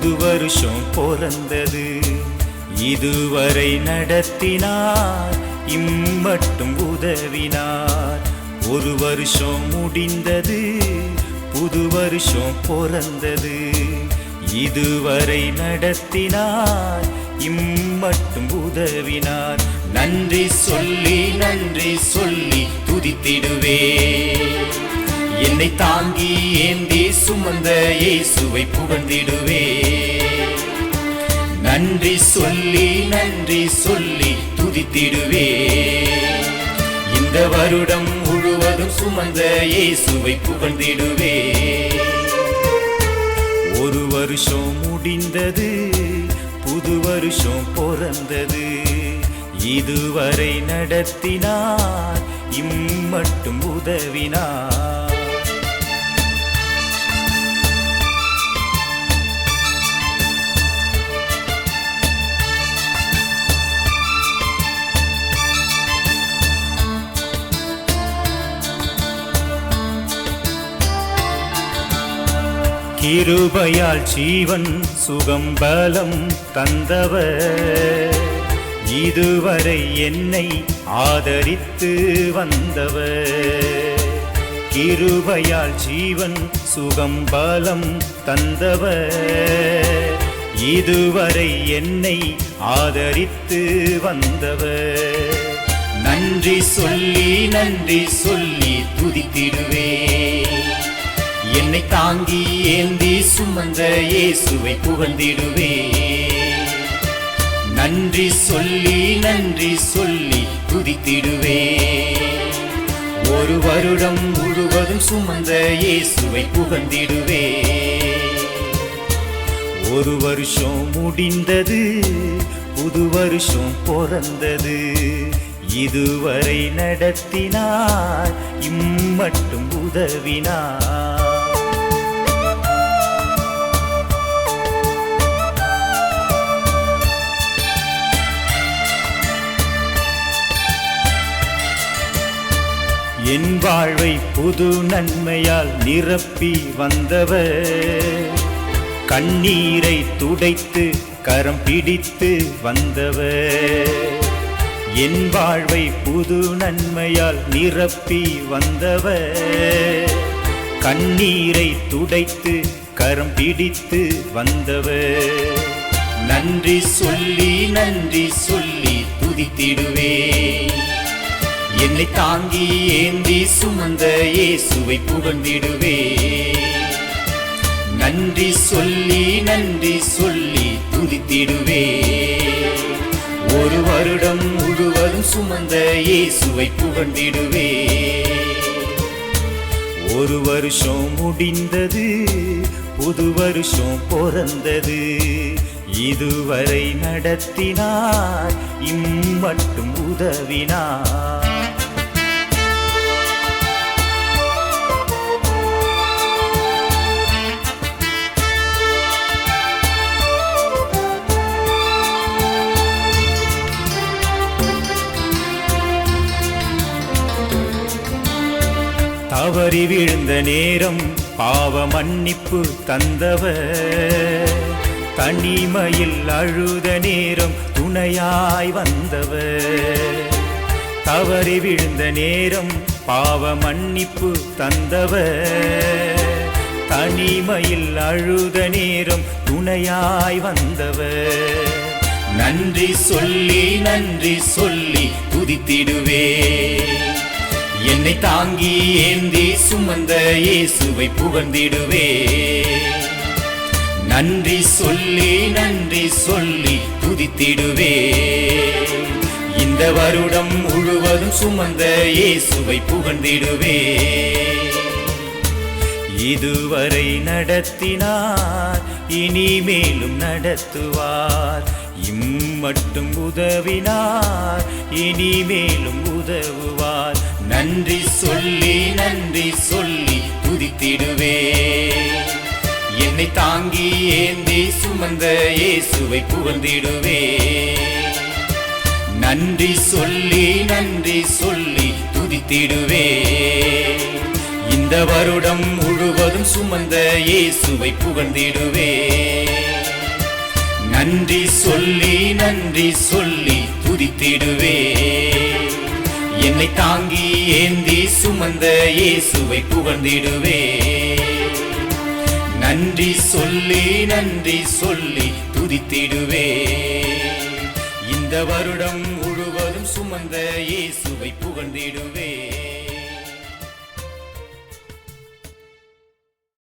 புது வருஷம் பிறந்தது. இதுவரை நடத்தினார் இம்மட்டும் உதவினார். ஒரு வருஷம் முடிந்தது புது வருஷம் பிறந்தது. இதுவரை நடத்தினார் இம்மட்டும் உதவினார். நன்றி சொல்லி நன்றி சொல்லி துதித்திடுவே என்னை தாங்கி ஏந்தி சுமந்த இயேசுவை புகழ்ந்திடுவே? நன்றி சொல்லி நன்றி சொல்லி துதித்திடுவே. இந்த வருடம் முழுவதும் சுமந்த இயேசுவை புகழ்ந்திடுவே. ஒரு வருஷம் முடிந்தது புது வருஷம் பிறந்தது. இதுவரை நடத்தினார் இம்மட்டும் உதவினார். கிருபையால் ஜீவன் சுகம் பலம் தந்தவர். இதுவரை என்னை ஆதரித்து வந்தவர். கிருபையால் ஜீவன் சுகம் பலம் தந்தவர். இதுவரை என்னை ஆதரித்து வந்தவர். நன்றி சொல்லி நன்றி சொல்லி துதித்திடுவேன். என்னை தாங்கி ஏந்தி சுமந்த இயேசுவை புகழ்ந்திடுவே. நன்றி சொல்லி நன்றி சொல்லி துதித்திடுவே. ஒரு வருடம் முழுவதும் சுமந்த இயேசுவை புகழ்ந்திடுவே. ஒரு வருஷம் முடிந்தது புது வருஷம் பிறந்தது. இதுவரை நடத்தினார் இம்மட்டும் உதவினார். என் வாழ்வை புது நன்மையால் நிரப்பி வந்தவர். கண்ணீரை துடைத்து கரம் பிடித்து வந்தவர். என் வாழ்வை புது நன்மையால் நிரப்பி வந்தவர். கண்ணீரை துடைத்து கரம் பிடித்து வந்தவர். நன்றி சொல்லி நன்றி சொல்லி துதித்திடுவேன். என்னை தாங்கி ஏந்தி சுமந்த இயேசுவை புகழ்ந்திடுவே. நன்றி சொல்லி நன்றி சொல்லி துதித்திடுவே. ஒரு வருடம் முழுவதும் சுமந்த இயேசுவை புகழ்ந்திடுவே. ஒரு வருஷம் முடிந்தது புது வருஷம் பிறந்தது. இதுவரை நடத்தினார் இம்மட்டும் உதவினார். தவறி விழுந்த நேரம் பாவ மன்னிப்பு தந்தவர் தனிமையில் அழுத நேரம் துணையாய் வந்தவர் தவறி விழுந்த நேரம் பாவ மன்னிப்பு தந்தவர் தனிமையில் அழுத நேரம் துணையாய் வந்தவர் நன்றி சொல்லி நன்றி சொல்லி துதித்திடுவே. என்னை தாங்கி ஏந்தி சுமந்த இயேசுவை புகழ்ந்திடுவே? நன்றி சொல்லி நன்றி சொல்லி துதித்திடுவே. இந்த வருடம் முழுவதும் சுமந்த இயேசுவை புகழ்ந்திடுவே. இதுவரை நடத்தினார் இனிமேலும் நடத்துவார். இம்மட்டும் உதவினார் இனிமேலும் உதவுவார். நன்றி சொல்லி நன்றி சொல்லி துதித்திடுவே. என்னை தாங்கி ஏந்தி சுமந்த இயேசுவை புகழ்ந்திடுவே. நன்றி சொல்லி நன்றி சொல்லி துதித்திடுவே. இந்த வருடம் முழுவதும் சுமந்த இயேசுவை புகழ்ந்திடுவே. நன்றி சொல்லி நன்றி சொல்லி துதித்திடுவே. என்னை தாங்கி ஏந்தி சுமந்த இயேசுவை புகழ்ந்திடுவே. நன்றி சொல்லி நன்றி சொல்லி துதித்திடுவே. இந்த வருடம் முழுவதும் சுமந்த இயேசுவை புகழ்ந்திடுவே.